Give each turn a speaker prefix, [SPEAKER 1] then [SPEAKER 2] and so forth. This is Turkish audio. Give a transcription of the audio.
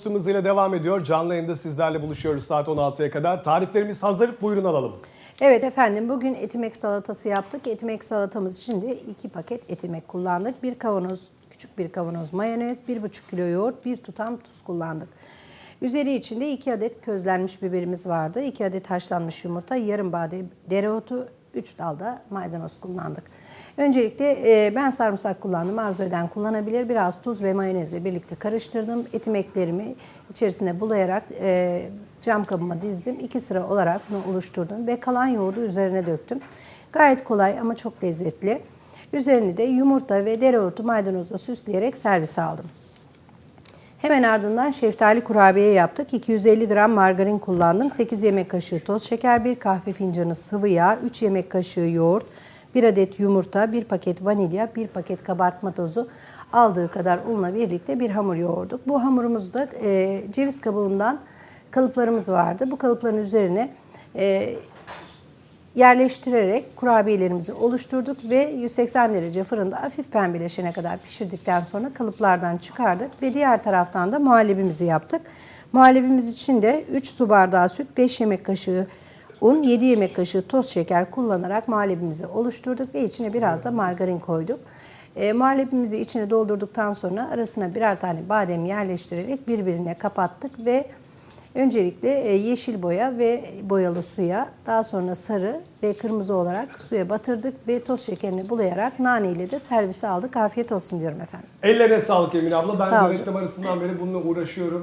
[SPEAKER 1] Tostumuz yine devam ediyor. Canlı yayında sizlerle buluşuyoruz saat 16'ya kadar. Tariflerimiz hazır. Buyurun alalım.
[SPEAKER 2] Evet efendim bugün etimek salatası yaptık. Etimek salatamız de iki paket etimek kullandık. Bir kavanoz, küçük bir kavanoz mayonez, bir buçuk kilo yoğurt, bir tutam tuz kullandık. Üzeri içinde iki adet közlenmiş biberimiz vardı. iki adet haşlanmış yumurta, yarım badem dereotu, üç dalda maydanoz kullandık. Öncelikle e, ben sarımsak kullandım. Arzu eden kullanabilir. Biraz tuz ve mayonezle birlikte karıştırdım. Etimeklerimi içerisine bulayarak e, cam kabıma dizdim. İki sıra olarak bunu oluşturdum ve kalan yoğurdu üzerine döktüm. Gayet kolay ama çok lezzetli. Üzerini de yumurta ve dereotu maydanozla süsleyerek servis aldım. Hemen ardından şeftali kurabiye yaptık. 250 gram margarin kullandım. 8 yemek kaşığı toz şeker, 1 kahve fincanı sıvı yağ, 3 yemek kaşığı yoğurt, 1 adet yumurta, 1 paket vanilya, 1 paket kabartma tozu aldığı kadar unla birlikte bir hamur yoğurduk. Bu hamurumuzda e, ceviz kabuğundan kalıplarımız vardı. Bu kalıpların üzerine e, yerleştirerek kurabiyelerimizi oluşturduk ve 180 derece fırında hafif pembeleşene kadar pişirdikten sonra kalıplardan çıkardık ve diğer taraftan da muhallebimizi yaptık. Muhallebimiz için de 3 su bardağı süt, 5 yemek kaşığı un, 7 yemek kaşığı toz şeker kullanarak muhallebimizi oluşturduk ve içine biraz da margarin koyduk. E, muhallebimizi içine doldurduktan sonra arasına birer tane badem yerleştirerek birbirine kapattık ve Öncelikle e, yeşil boya ve boyalı suya, daha sonra sarı ve kırmızı olarak suya batırdık ve toz şekerini bulayarak nane ile de servise aldık. Afiyet olsun diyorum efendim.
[SPEAKER 1] Ellerine sağlık Emine abla. Ben
[SPEAKER 2] Sağ ol
[SPEAKER 1] reklam arasından beri bununla uğraşıyorum.